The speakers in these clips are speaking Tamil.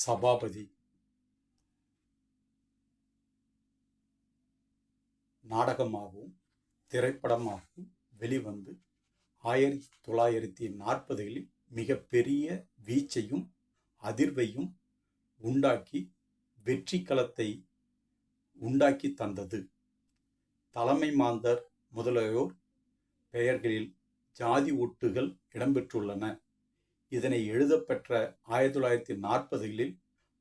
சபாபதி. நாடகமாகவும் திரைப்படமாகவும் வெளிவந்து ஆயிரத்தி தொள்ளாயிரத்தி நாற்பதுகளில் மிகப்பெரிய வீச்சையும் அதிர்வையும் உண்டாக்கி வெற்றி களத்தை உண்டாக்கி தந்தது. தலைமை மாந்தர் முதலியோர் பெயர்களில் ஜாதி ஒட்டுகள் இடம்பெற்றுள்ளன. இதனை எழுதப்பெற்ற ஆயிரத்தி தொள்ளாயிரத்தி நாற்பதுகளில்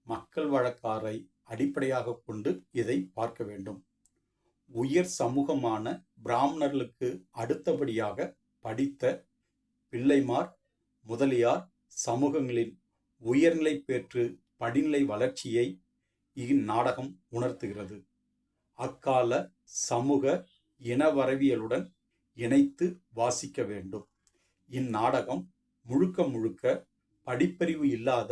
மக்கள் வழக்காரை அடிப்படையாக கொண்டு இதை பார்க்க வேண்டும். உயர் சமூகமான பிராமணர்களுக்கு அடுத்தபடியாக படித்த பிள்ளைமார் முதலியார் சமூகங்களின் உயர்நிலை பெற்று படிநிலை வளர்ச்சியை இந்நாடகம் உணர்த்துகிறது. அக்கால சமூக இனவரவியலுடன் இணைத்து வாசிக்க வேண்டும். இந்நாடகம் முழுக்க முழுக்க படிப்பறிவு இல்லாத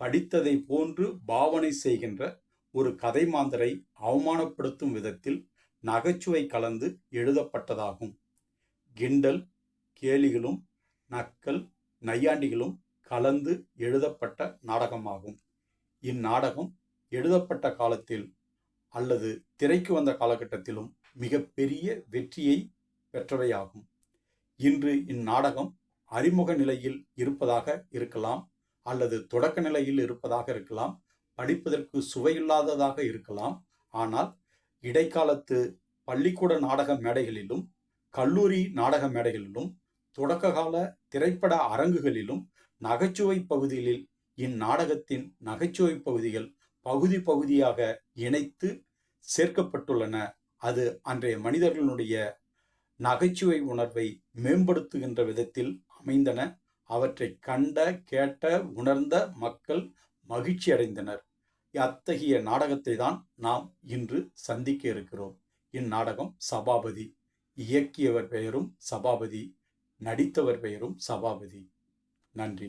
படித்ததை போன்று பாவனை செய்கின்ற ஒரு கதை மாந்தரை அவமானப்படுத்தும் விதத்தில் நகைச்சுவை கலந்து எழுதப்பட்டதாகும். கிண்டல் கேலிகளும் நக்கல் நையாண்டிகளும் கலந்து எழுதப்பட்ட நாடகமாகும். இந்நாடகம் எழுதப்பட்ட காலத்தில் அல்லது திரைக்கு வந்த காலகட்டத்திலும் மிகப்பெரிய வெற்றியை பெற்றவையாகும். இன்று இந்நாடகம் அறிமுக நிலையில் இருப்பதாக இருக்கலாம் அல்லது தொடக்க நிலையில் இருப்பதாக இருக்கலாம் படிப்பதற்கு சுவையில்லாததாக இருக்கலாம். ஆனால் இடைக்காலத்து பள்ளிக்கூட நாடக மேடைகளிலும் கல்லூரி நாடக மேடைகளிலும் தொடக்ககால திரைப்பட அரங்குகளிலும் நகைச்சுவை பகுதிகளில் இந்நாடகத்தின் நகைச்சுவை பகுதிகள் பகுதி பகுதியாக இணைத்து சேர்க்கப்பட்டுள்ளன. அது அன்றைய மனிதர்களுடைய நகைச்சுவை உணர்வை மேம்படுத்துகின்ற விதத்தில் அமைந்தன. அவற்றை கண்ட கேட்ட உணர்ந்த மக்கள் மகிழ்ச்சி அடைந்தனர். அத்தகைய நாடகத்தை தான் நாம் இன்று சந்திக்க இருக்கிறோம். இந்நாடகம் சபாபதி. இயக்கியவர் பெயரும் சபாபதி. நடித்தவர் பெயரும் சபாபதி. நன்றி.